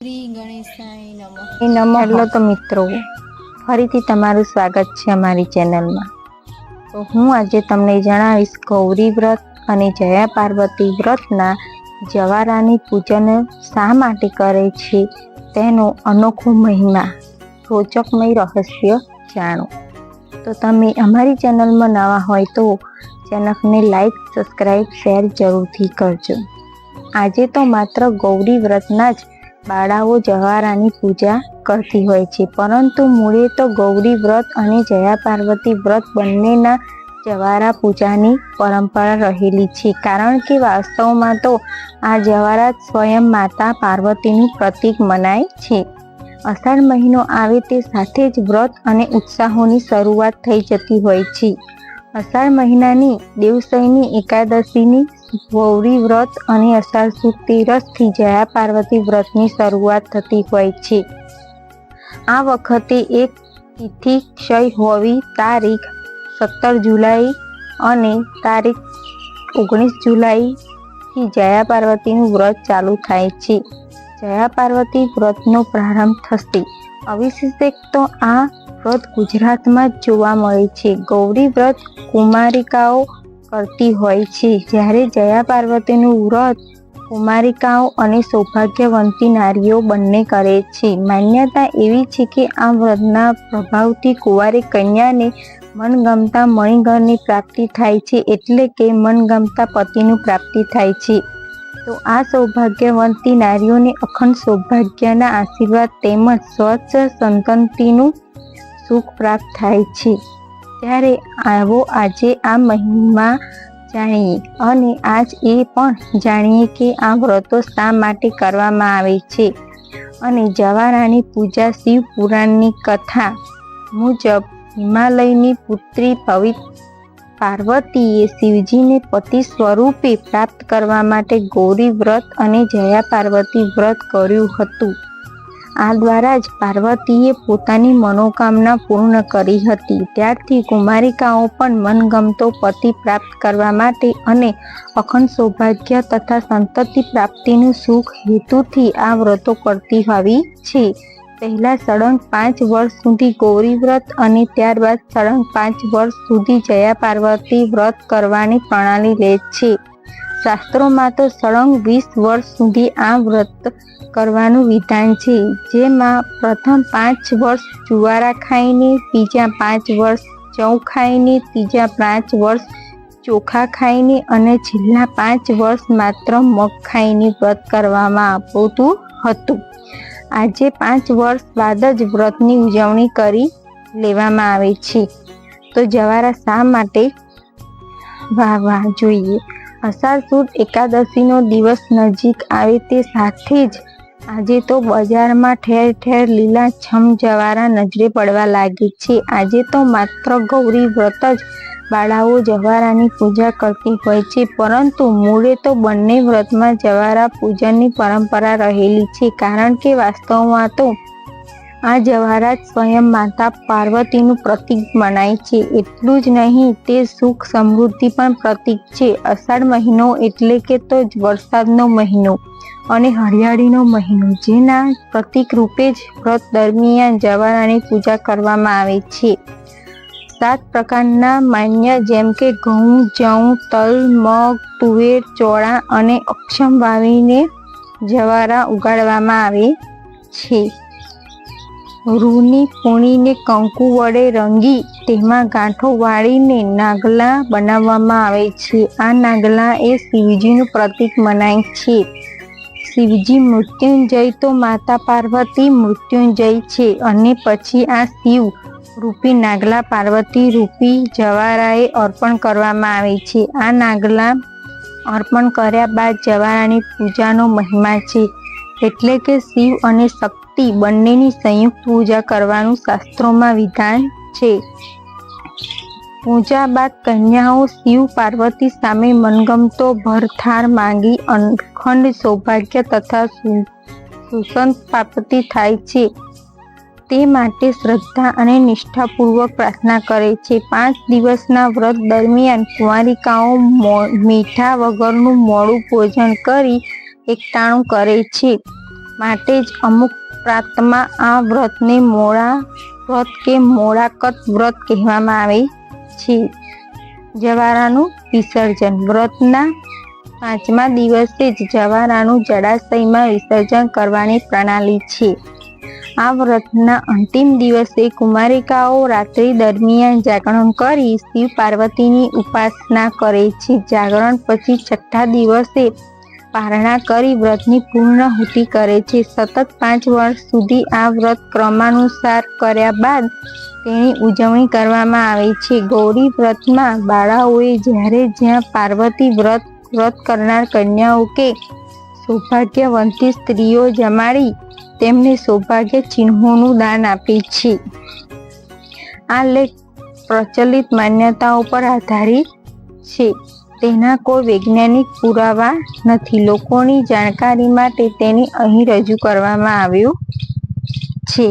શ્રી ગણેશાય નમઃ. હેલો તો મિત્રો, ફરીથી તમારું સ્વાગત છે અમારી ચેનલમાં. તો હું આજે તમને જણાવીશ ગૌરી વ્રત અને જયા પાર્વતી વ્રતના જવારાની પૂજન શા માટે કરે છે તેનો અનોખો મહિમા, રોચકમય રહસ્ય જાણો. તો તમે અમારી ચેનલમાં નવા હોય તો ચેનલને લાઈક, સબસ્ક્રાઈબ, શેર જરૂરથી કરજો. આજે તો માત્ર ગૌરી વ્રતના જ બાળાઓ જવારાની પૂજા કરતી હોય છે. પરંતુ મૂળે તો ગૌરી વ્રત અને જયા પાર્વતી વ્રત બંનેના જવારા પૂજાની પરંપરા રહેલી છે. કારણ કે વાસ્તવમાં તો આ જવારા સ્વયં માતા પાર્વતીનું પ્રતીક મનાય છે. અષાઢ મહિનો આવે તે સાથે જ વ્રત અને ઉત્સાહોની શરૂઆત થઈ જતી હોય છે. અષાઢ મહિનાની દેવસઈની એકાદશીની ગૌરી વ્રત અને અષાઢ સુદ તેરસથી જયા પાર્વતી વ્રતની શરૂઆત થતી હોય છે. આ વખતે એક તિથિ ક્ષય હોવી તારીખ સત્તર જુલાઈ અને તારીખ ઓગણીસ જુલાઈથી જયા પાર્વતીનું વ્રત ચાલુ થાય છે. જયા પાર્વતી વ્રતનો પ્રારંભ થશે. અવિશેષ તો આ વ્રત ગુજરાતમાં જ જોવા મળે છે. ગૌરી વ્રત કુમારિકાઓ કરતી હોય છે. જ્યારે જયા પાર્વતીનું વ્રત કુમારિકાઓ અને સૌભાગ્યવંતી નારીઓ બંને કરે છે. માન્યતા એવી છે કે આ વ્રતના પ્રભાવથી કુંવારી કન્યાને મનગમતા મણિગરની પ્રાપ્તિ થાય છે એટલે કે મનગમતા પતિનું પ્રાપ્તિ થાય છે. તો આ સૌભાગ્યવંતી નારીઓને અખંડ સૌભાગ્યના આશીર્વાદ તેમજ સ્વચ્છ સંતતિનું સુખ પ્રાપ્ત થાય છે. ત્યારે આવો આજે આ મહિમા જાણીએ અને આજ એ પણ જાણીએ કે આ વ્રતો શા માટે કરવામાં આવે છે. અને જવારાની પૂજા શિવ પુરાણની કથા મુજબ હિમાલયની પુત્રી પવિત્ર પાર્વતીએ શિવજીને પતિ સ્વરૂપે પ્રાપ્ત કરવા માટે ગૌરી વ્રત અને જયા પાર્વતી વ્રત કર્યું હતું. આ દ્વારા જ પાર્વતીએ પોતાની મનોકામના પૂર્ણ કરી હતી. ત્યારથી કુમારિકાઓ પણ મનગમતો પતિ પ્રાપ્ત કરવા માટે અને અખંડ સૌભાગ્ય તથા સંતતિ પ્રાપ્તિનું સુખ હેતુથી આ વ્રતો કરતી આવી છે. પહેલા સળંગ પાંચ વર્ષ સુધી ગૌરી વ્રત અને ત્યારબાદ સળંગ પાંચ વર્ષ સુધી જયા પાર્વતી વ્રત કરવાની પ્રણાલી લે છે. શાસ્ત્રોમાં તો સળંગ વીસ વર્ષ સુધી આ વ્રત કરવાનું વિધાન છે. જેમાં પ્રથમ પાંચ વર્ષ જુવારા ખાઈને, બીજા પાંચ વર્ષ ચૌ ખાઈને, ત્રીજા પાંચ વર્ષ ચોખા ખાઈને અને છેલ્લા પાંચ વર્ષ માત્ર મગ ખાઈને વ્રત કરવામાં આવતું હતું. આજે પાંચ વર્ષ બાદ જ વ્રતની ઉજવણી કરી લેવામાં આવે છે. તો જવારા શા માટે? વાહવા જોઈએ. અષાઢ સુદ એકાદશીનો દિવસ નજીક આવે તે સાથે જ આજે તો બજારમાં ઠેર ઠેર લીલા છમ જવારા નજરે પડવા લાગે છે. આજે તો માત્ર ગૌરી વ્રત જ બાળાઓ જવારાની પૂજા કરતી હોય છે, પરંતુ મૂળે તો બંને વ્રતમાં જવારા પૂજનની પરંપરા રહેલી છે, કારણ કે વાસ્તવમાં તો આ જવારા સ્વયં માતા પાર્વતીનું પ્રતીક મનાય છે. એટલું જ નહીં, તે સુખ સમૃદ્ધિ પણ પ્રતીક છે. અષાઢ મહિનો એટલે કે તો જ વરસાદનો મહિનો અને હરિયાળીનો મહિનો, જેના પ્રતીક રૂપે જ વ્રત દરમિયાન જવારાની પૂજા કરવામાં આવે છે. સાત પ્રકારના માન્ય જેમ કે ઘઉં, જઉં, તલ, મગ, તુવેર, ચોળા અને અક્ષમ વાવીને જવારા ઉગાડવામાં આવે છે. રૂની પૂણીને કંકુ વડે રંગી તેમાં ગાંઠો વાળીને નાગલા બનાવવામાં આવે છે. આ નાગલા એ શિવજીનું પ્રતીક મનાય છે. શિવજી મૃત્યુંજય તો માતા પાર્વતી મૃત્યુંજય છે અને પછી આ શિવ રૂપી નાગલા પાર્વતી રૂપી જવારાએ અર્પણ કરવામાં આવે છે. આ નાગલા અર્પણ કર્યા બાદ જવારાની પૂજાનો મહિમા છે. એટલે કે શિવ અને શક્તિ બંનેની સંયુક્ત પૂજા કરવાનું શાસ્ત્રોમાં વિધાન છે. પૂજા બાદ કન્યાઓ શિવ પાર્વતી સામે મનગમતો ભરથાર માંગી અખંડ સૌભાગ્ય તથા સુસંત પ્રાપ્તિ થાય છે. તે માટે શ્રદ્ધા અને નિષ્ઠાપૂર્વક પ્રાર્થના કરે છે. પાંચ દિવસના વ્રત દરમિયાન કુંવારિકાઓ મીઠા વગરનું મોડું ભોજન કરી એકટાણું કરે છે. માટે જ અમુક પ્રાંતમાં આ વ્રતને મોળા વ્રત કે મોળાકત વ્રત કહેવામાં આવે છે. જવારાનું વિસર્જન. વ્રતના પાંચમા દિવસે જ જવારાનું જળાશયમાં વિસર્જન કરવાની પ્રણાલી છે. આ વ્રતના અંતિમ દિવસે કુમારિકાઓ રાત્રિ દરમિયાન જાગરણ કરી શિવ પાર્વતીની ઉપાસના કરે છે. જાગરણ પછી છઠ્ઠા દિવસે પારણા કરી વ્રતની પૂર્ણાહુતિ કરે છે. સતત પાંચ વર્ષ સુધી આ વ્રત ક્રમાનુસાર કર્યા બાદ તેની ઉજવણી કરવામાં આવે છે. ગૌરી વ્રતમાં બાળાઓએ જ્યારે જ્યાં પાર્વતી વ્રત વ્રત કરનાર કન્યાઓ કે સૌભાગ્યવંતી સ્ત્રીઓ જમાડી, તેમને સૌભાગ્ય ચિહ્નોનું દાન આપે છે. આ લેખ પ્રચલિત માન્યતાઓ પર આધારિત છે. તેના કોઈ વૈજ્ઞાનિક પુરાવા નથી. લોકોની જાણકારી માટે તેને અહીં રજૂ કરવામાં આવ્યું છે.